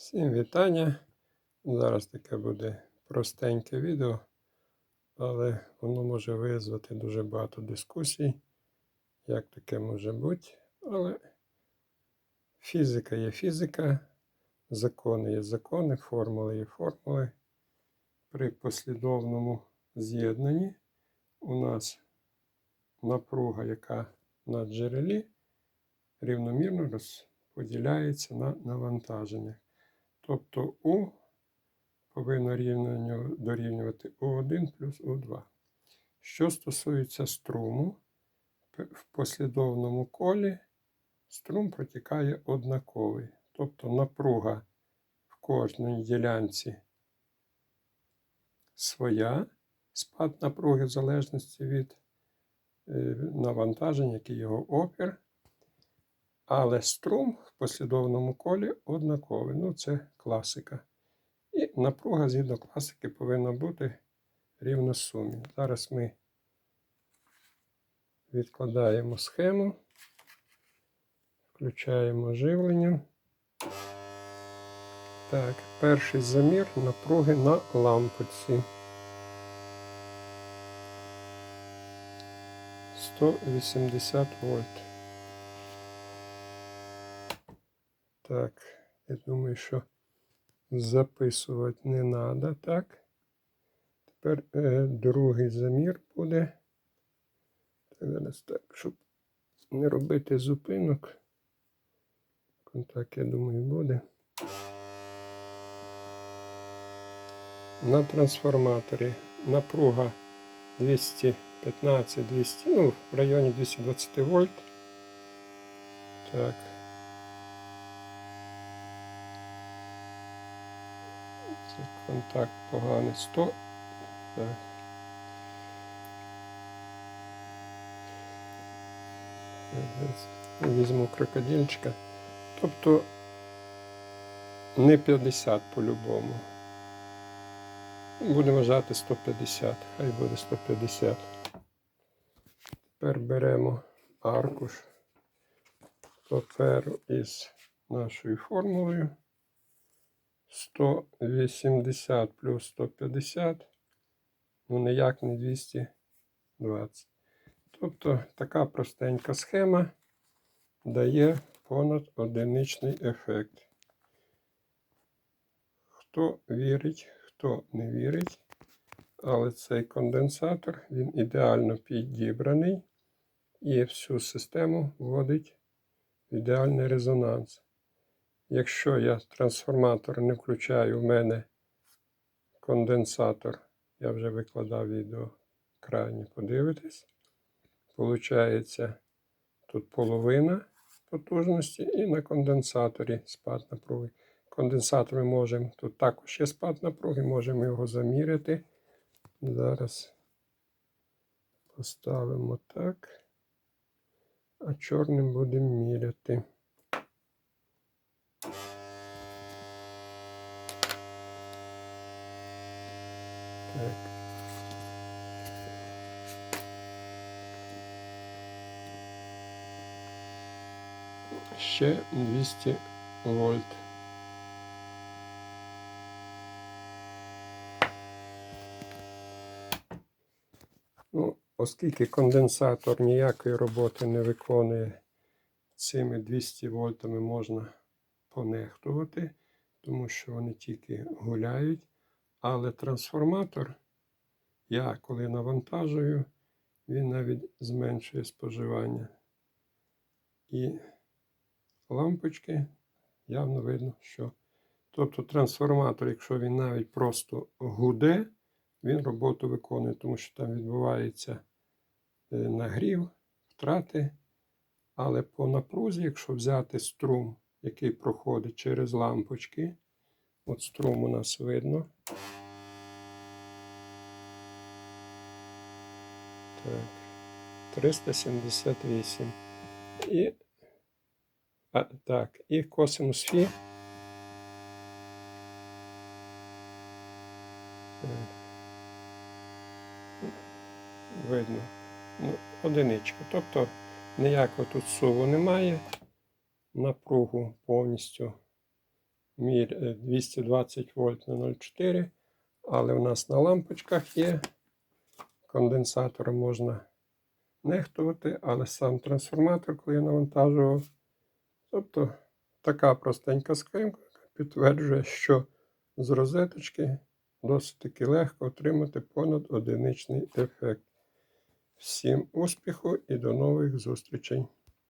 Всім вітання. Зараз таке буде простеньке відео, але воно може визвати дуже багато дискусій, як таке може бути. Але фізика є фізика, закони є закони, формули є формули. При послідовному з'єднанні у нас напруга, яка на джерелі, рівномірно розподіляється на навантаження. Тобто У повинно дорівнювати У1 плюс У2. Що стосується струму, в послідовному колі струм протікає однаковий. Тобто напруга в кожній ділянці своя, спад напруги в залежності від е, навантажень, який його опір. Але струм в послідовному колі однаковий. Ну, це класика. І напруга згідно класики повинна бути рівно сумі. Зараз ми відкладаємо схему, включаємо живлення. Так, перший замір напруги на лампочці. 180 вольт. Так, я думаю, що записувати не треба, так. Тепер е, другий замір буде. Так, зараз так, щоб не робити зупинок. Контакт, я думаю, буде. На трансформаторі напруга 215, 200, ну, в районі 220 вольт. Так. Контакт поганий. 100. Так. Зараз Візьму крокодильчика. Тобто не 50 по-любому. Будемо вважати 150. Хай буде 150. Тепер беремо аркуш паперу із нашою формулою. 180 плюс 150, ну ніяк не 220. Тобто така простенька схема дає понад одиничний ефект. Хто вірить, хто не вірить, але цей конденсатор він ідеально підібраний і всю систему вводить в ідеальний резонанс. Якщо я трансформатор не включаю, в мене конденсатор, я вже викладав відео крайні, подивитесь. Получається тут половина потужності і на конденсаторі спад напруги. Конденсатор ми можемо, тут також є спад напруги, можемо його заміряти. Зараз поставимо так, а чорним будемо міряти. Так. Ще 200 вольт. Ну, оскільки конденсатор ніякої роботи не виконує, цими 200 вольтами можна понехтувати, тому що вони тільки гуляють. Але трансформатор, я коли навантажую, він навіть зменшує споживання. І лампочки явно видно, що. Тобто трансформатор, якщо він навіть просто гуде, він роботу виконує, тому що там відбувається е, нагрів, втрати. Але по напрузі, якщо взяти струм, який проходить через лампочки, от струм у нас видно. Так, 378. І, а, так, і косинус фі. Видно. Ну, одиничка. Тобто ніякого тут суву немає. Напругу повністю мір е, 220 вольт на 0,4, але в нас на лампочках є. Конденсатором можна нехтувати, але сам трансформатор, коли я навантажував. Тобто така простенька схемка підтверджує, що з розеточки досить таки легко отримати понад одиничний ефект. Всім успіху і до нових зустрічей!